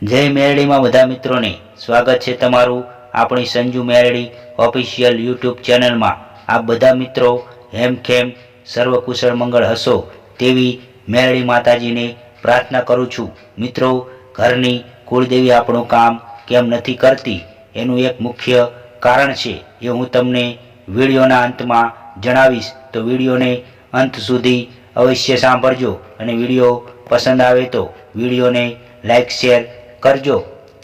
જય મેરડીમાં બધા મિત્રોને સ્વાગત છે તમારું આપણી સંજુ મેરડી ઓફિશિયલ યુટ્યુબ ચેનલમાં. આપ બધા મિત્રો હેમખેમ સર્વકુશળ મંગળ હશો તેવી મેરડી માતાજીને પ્રાર્થના કરું છું. મિત્રો, ઘરની કુળદેવી આપણું કામ કેમ નથી કરતી? એનું એક મુખ્ય કારણ છે એ હું તમને વિડીયોના અંતમાં જણાવીશ. તો વિડીયોને અંત સુધી અવશ્ય સાંભળજો અને વીડિયો પસંદ આવે તો વિડીયોને લાઈક, શેર કરજો.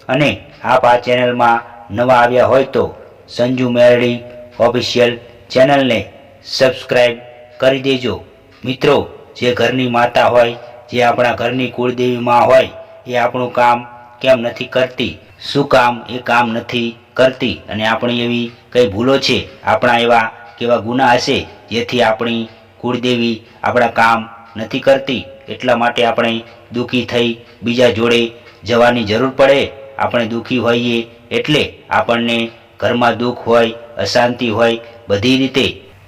અને આપ આ ચેનલમાં નવા આવ્યા હોય તો સંજુ મેરડી ઓફિશિયલ ચેનલને સબસ્ક્રાઈબ કરી દેજો. મિત્રો, જે ઘરની માતા હોય, જે આપણા ઘરની કુળદેવી માં હોય, એ આપણું કામ કેમ નથી કરતી? શું કામ? એ કામ નથી કરતી. અને આપણી એવી કઈ ભૂલો છે? આપણા એવા કેવા ગુના હશે જેથી આપણી કુળદેવી આપણા કામ નથી કરતી? એટલા માટે આપણે દુઃખી થઈ બીજા જોડે જવાની જરૂર પડે, આપણે દુઃખી હોઈએ એટલે આપણને ઘરમાં દુઃખ હોય, અશાંતિ હોય, બધી રીતે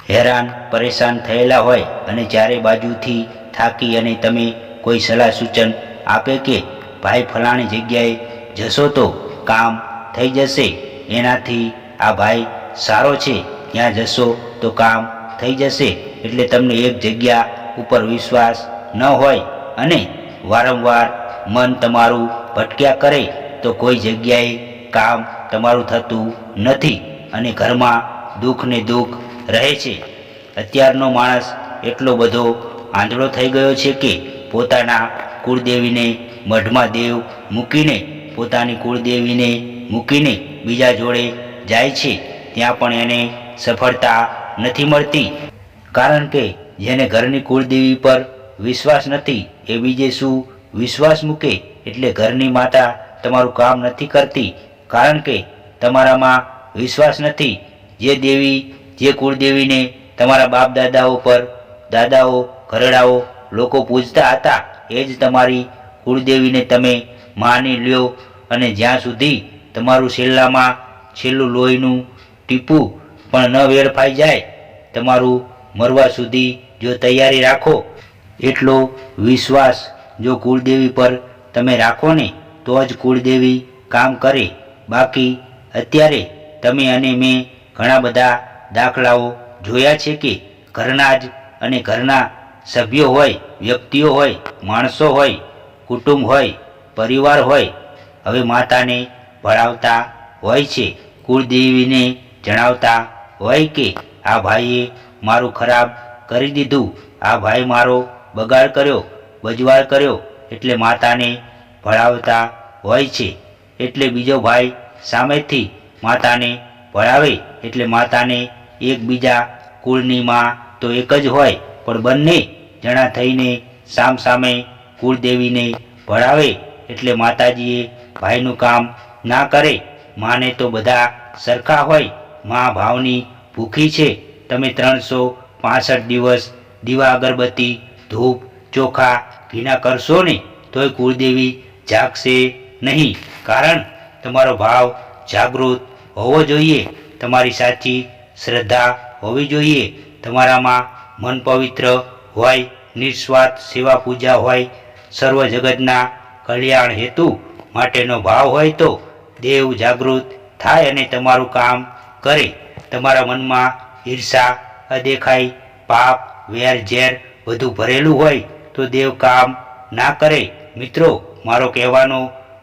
હેરાન, પરેશાન થયેલા હોય અને ચારે બાજુથી થાકી અને તમે કોઈ સલાહ સૂચન આપે કે ભાઈ ફલાણી જગ્યાએ જશો તો કામ થઈ જશે, એનાથી આ ભાઈ સારો છે, ત્યાં જશો તો કામ થઈ જશે, એટલે તમને એક જગ્યા ઉપર વિશ્વાસ ન હોય અને વારંવાર મન તમારું ભટક્યા કરે તો કોઈ જગ્યાએ કામ તમારું થતું નથી અને ઘરમાં દુઃખ ને દુઃખ રહે છે. અત્યારનો માણસ એટલો બધો આંધળો થઈ ગયો છે કે પોતાના કુળદેવીને મઢમાં દેવ મૂકીને પોતાની કુળદેવીને મૂકીને બીજા જોડે જાય છે. ત્યાં પણ એને સફળતા નથી મળતી. કારણ કે જેને ઘરની કુળદેવી પર વિશ્વાસ નથી એ બીજે શું વિશ્વાસ મૂકે એટલે ઘરની માતા તમારું કામ નથી કરતી, કારણ કે તમારામાં વિશ્વાસ નથી. જે દેવી, જે કુળદેવીને તમારા બાપ દાદાઓ પર, દાદાઓ, ઘરડાઓ લોકો પૂજતા હતા, એ જ તમારી કુળદેવીને તમે માની લ્યો અને જ્યાં સુધી તમારું છેલ્લામાં છેલ્લું લોહીનું ટીપું પણ ન વેડફાઈ જાય, તમારું મરવા સુધી જો તૈયારી રાખો, એટલો વિશ્વાસ જો કુળદેવી પર તમે રાખો ને તો જ કુળદેવી કામ કરે. બાકી અત્યારે તમે અને મેં ઘણા બધા દાખલાઓ જોયા છે કે ઘરના જ અને ઘરના સભ્યો હોય, વ્યક્તિઓ હોય, માણસો હોય, કુટુંબ હોય, પરિવાર હોય, હવે માતાને ભણાવતા હોય છે. કુળદેવીને જણાવતા હોય કે, આ ભાઈએ મારું ખરાબ કરી દીધું. આ ભાઈ મારો બગાડ કર્યો. બજવાળ કર્યો એટલે માતાને ભળાવતા હોય છે. એટલે બીજો ભાઈ સામેથી માતાને ભળાવે એટલે માતાને એકબીજા કુળની માં તો એક જ હોય, પણ બંને જણા થઈને સામ સામે કુળદેવીને ભળાવે એટલે માતાજીએ ભાઈનું કામ ના કરે. માને તો બધા સરખા હોય, મા ભાવની ભૂખી છે. તમે ત્રણસો પાસઠ દિવસ દીવા અગરબત્તી, ધૂપ ચોખા ભીના કરશો ને તોય કુળદેવી જાગશે નહીં. કારણ તમારો ભાવ જાગૃત હોવો જોઈએ, તમારી સાચી શ્રદ્ધા હોવી જોઈએ. તમારામાં મન પવિત્ર હોય, નિસ્વાર્થ સેવા પૂજા હોય, સર્વ જગતના કલ્યાણ હેતુ માટેનો ભાવ હોય તો દેવ જાગૃત થાય અને તમારું કામ કરે. તમારા મનમાં ઈર્ષા, અદેખાઈ, પાપ વેર ઝેર બધું ભરેલું હોય તો દેવ કામ ના કરે. મિત્રો, મારો કહેવાનો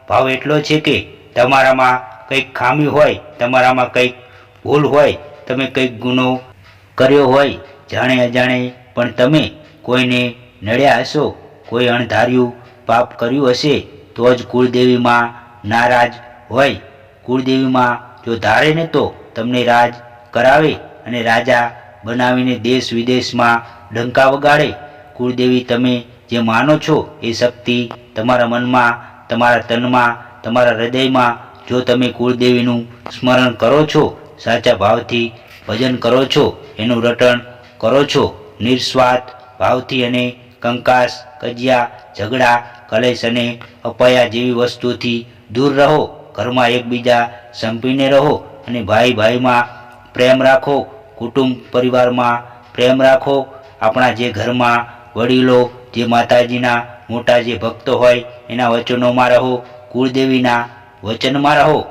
ભાવ એટલો છે કે તમારામાં કંઈક ખામી હોય, તમારામાં કંઈક ભૂલ હોય, તમે કંઈક ગુનો કર્યો હોય, જાણે અજાણે પણ તમે કોઈને નડ્યા હશો, કોઈ અણધાર્યું પાપ કર્યું હશે, તો જ કુળદેવીમાં નારાજ હોય. કુળદેવીમાં જો ધારે ને તો તમને રાજ કરાવે અને રાજા બનાવીને દેશ વિદેશમાં ડંકા વગાડે. કુળદેવી, તમે જે માનો છો એ શક્તિ તમારા મનમાં, તમારા તનમાં, તમારા હૃદયમાં, જો તમે કુળદેવીનું સ્મરણ કરો છો, સાચા ભાવથી ભજન કરો છો, એનું રટણ કરો છો નિસ્વાર્થ ભાવથી અને કંકાસ, કજિયા, ઝઘડા, કલેશ અને અપાયા જેવી વસ્તુથી દૂર રહો, ઘરમાં એકબીજા સંપીને રહો અને ભાઈ ભાઈમાં પ્રેમ રાખો, કુટુંબ પરિવારમાં પ્રેમ રાખો, આપણા જે ઘરમાં વડીલો, જે માતાજીના મોટા જે ભક્તો હોય, એના વચનોમાં રહો, કુળદેવીના વચનમાં રહો.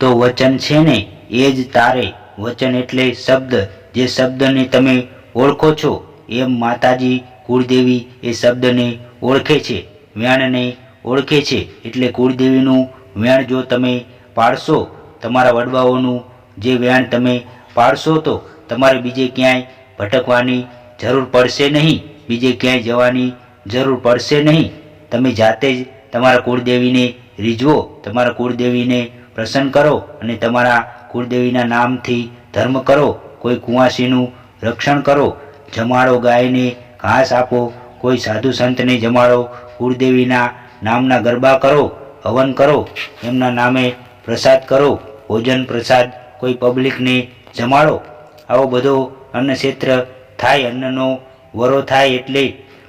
તો વચન છે ને, એ જ તારે. વચન એટલે શબ્દ. જે શબ્દને તમે ઓળખો છો, એમ માતાજી, કુળદેવી એ શબ્દને ઓળખે છે. વ્યાણને ઓળખે છે. એટલે કુળદેવીનું વ્યાણ જો તમે પાડશો, તમારા વડવાઓનું જે વ્યાણ તમે પાડશો તો તમારે બીજે ક્યાંય ભટકવાની જરૂર પડશે નહીં. બીજે ક્યાંય જવાની જરૂર પડશે નહીં. તમે જાતે જ તમારા કુળદેવીને રીઝવો, તમારા કુળદેવીને પ્રસન્ન કરો અને તમારા કુળદેવીના નામથી ધર્મ કરો, કોઈ કુંવાસીનું રક્ષણ કરો, જમાડો ગાયને ઘાસ આપો, કોઈ સાધુ સંતને જમાડો, કુળદેવીના નામના ગરબા કરો, હવન કરો, એમના નામે પ્રસાદ કરો, ભોજન પ્રસાદ કોઈ પબ્લિકને જમાડો. આવો બધો અન્નક્ષેત્ર થાય અન્નનો વરો થાય એટલે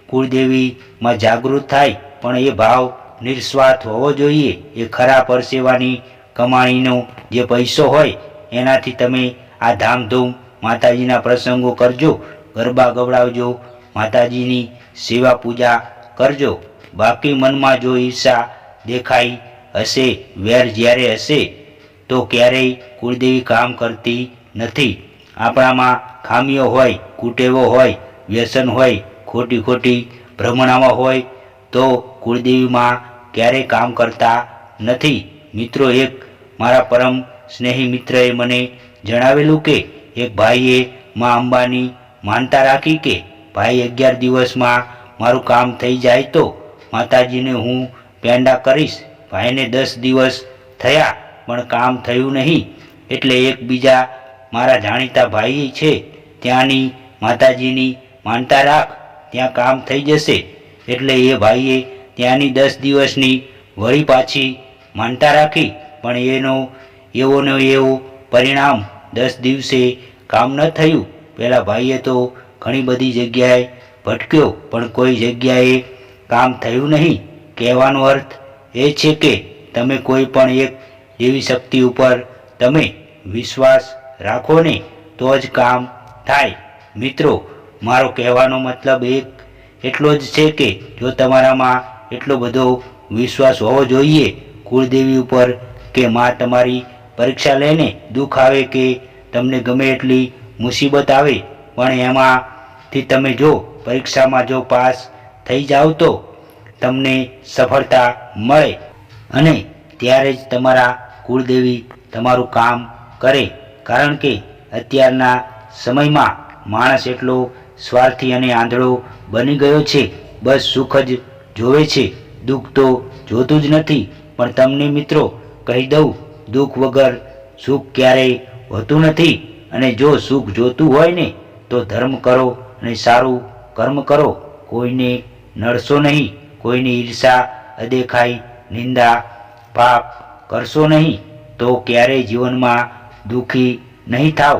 કુળદેવીમાં જાગૃત થાય, પણ એ ભાવ નિસ્વાર્થ હોવો જોઈએ. એ ખરા પરસેવાની કમાણીનો જે પૈસો હોય, એનાથી તમે આ ધામધૂમ માતાજીના પ્રસંગો કરજો. ગરબા ગવડાવજો, માતાજીની સેવા પૂજા કરજો. બાકી મનમાં જો ઈર્ષા દેખાઈ હશે, વેર જ્યારે હશે, તો ક્યારેય કુળદેવી કામ કરતી નથી. આપણામાં ખામીઓ હોય, કુટેવો હોય વ્યસન હોય, ખોટી ખોટી ભ્રમણામાં હોય, તો કુળદેવીમાં ક્યારેય કામ કરતા નથી. મિત્રો એક મારા પરમ સ્નેહી મિત્રએ મને જણાવેલું કે, એક ભાઈએ માં અંબાની માનતા રાખી કે, ભાઈ, અગિયાર દિવસમાં મારું કામ થઈ જાય તો માતાજીને હું પેંડા કરીશ. ભાઈને દસ દિવસ થયા, પણ કામ થયું નહીં. એટલે એક બીજા મારા જાણીતા ભાઈ છે. ત્યાંની માતાજીની માનતા રાખ, ત્યાં કામ થઈ જશે. એટલે એ ભાઈએ ત્યાંની દસ દિવસની વળી પાછી માનતા રાખી, પણ એનો એવોનો એવો પરિણામ દસ દિવસે કામ ન થયું. પેલા ભાઈએ તો ઘણી બધી જગ્યાએ ભટક્યો, પણ કોઈ જગ્યાએ કામ થયું નહીં. કહેવાનો અર્થ એ છે કે તમે કોઈ પણ એક દેવી શક્તિ ઉપર તમે વિશ્વાસ રાખો ને, તો જ કામ થાય. મિત્રો મારો કહેવાનો મતલબ એક એટલો જ છે કે જો તમારામાં એટલો બધો વિશ્વાસ હોવો જોઈએ કુળદેવી ઉપર કે માં તમારી પરીક્ષા લઈને દુઃખ આવે કે તમને ગમે એટલી મુસીબત આવે, પણ એમાંથી તમે જો પરીક્ષામાં જો પાસ થઈ જાઓ તો તમને સફળતા મળે અને ત્યારે જ તમારા કુળદેવી તમારું કામ કરે. કારણ કે અત્યારના સમયમાં માણસ એટલો સ્વાર્થી અને આંધળો બની ગયો છે. બસ સુખ જ જોવે છે. દુઃખ તો જોતું જ નથી. પણ તમને મિત્રો, કહી દઉં, દુઃખ વગર સુખ ક્યારેય હોતું નથી. અને જો સુખ જોતું હોય ને, તો ધર્મ કરો અને સારું કર્મ કરો. કોઈને નડશો નહીં. કોઈની ઈર્ષા, અદેખાઈ, નિંદા, પાપ કરશો નહીં. તો ક્યારેય જીવનમાં દુઃખી નહીં થાવ.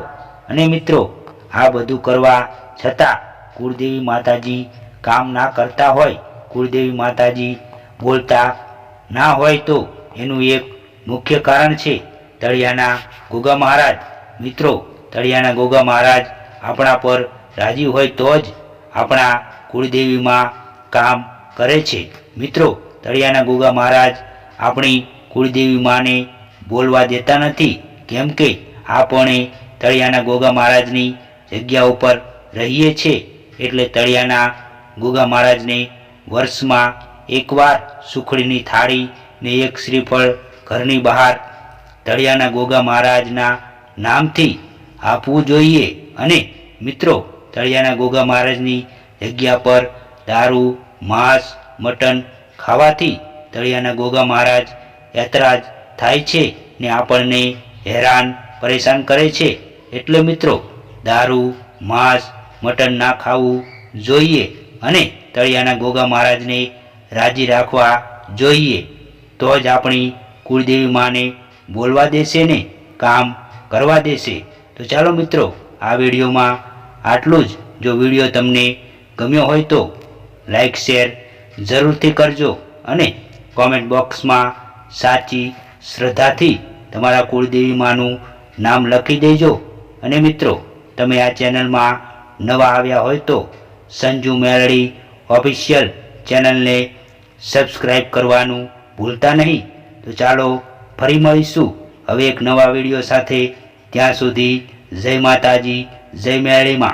અને મિત્રો, આ બધું કરવા છતાં કુળદેવી માતાજી કામ ના કરતા હોય, કુળદેવી માતાજી બોલતા ના હોય તો એનું એક મુખ્ય કારણ છે તળિયાના ગોગા મહારાજ. મિત્રો, તળિયાના ગોગા મહારાજ આપણા પર રાજી હોય તો જ આપણા કુળદેવીમાં કામ કરે છે. મિત્રો, તળિયાના ગોગા મહારાજ આપણી કુળદેવી માને બોલવા દેતા નથી. કેમ કે આપણે તળિયાના ગોગા મહારાજની જગ્યા ઉપર રહીએ છીએ એટલે તળિયાના ગોગા મહારાજને વર્ષમાં એકવાર સુખડીની થાળી ને એક શ્રીફળ ઘરની બહાર તળિયાના ગોગા મહારાજના નામથી આપવું જોઈએ અને મિત્રો, તળિયાના ગોગા મહારાજની જગ્યા પર દારૂ, માંસ, મટન ખાવાથી તળિયાના ગોગા મહારાજ યાત્રાજ થાય છે ને આપણને હેરાન, પરેશાન કરે છે. એટલે મિત્રો, દારૂ, માંસ મટન ના ખાવું જોઈએ અને તળિયાના ગોગા મહારાજને રાજી રાખવા જોઈએ. તો જ આપણી કુળદેવી માને બોલવા દેશે ને, કામ કરવા દેશે. તો ચાલો મિત્રો, આ વિડીયોમાં આટલું જ. જો વીડિયો તમને ગમ્યો હોય તો લાઈક, શેર જરૂરથી કરજો અને કોમેન્ટ બોક્સમાં સાચી શ્રદ્ધાથી તમારા કુળદેવી માનું નામ લખી દેજો. અને મિત્રો, તમે આ ચેનલમાં નવા આવ્યા હોય તો સંજુ મેરડી ઓફિશિયલ ચેનલને સબસ્ક્રાઈબ કરવાનું ભૂલતા નહીં. તો ચાલો ફરી મળીશું. હવે એક નવા વીડિયો સાથે ત્યાં સુધી જય માતાજી, જય મેળીમાં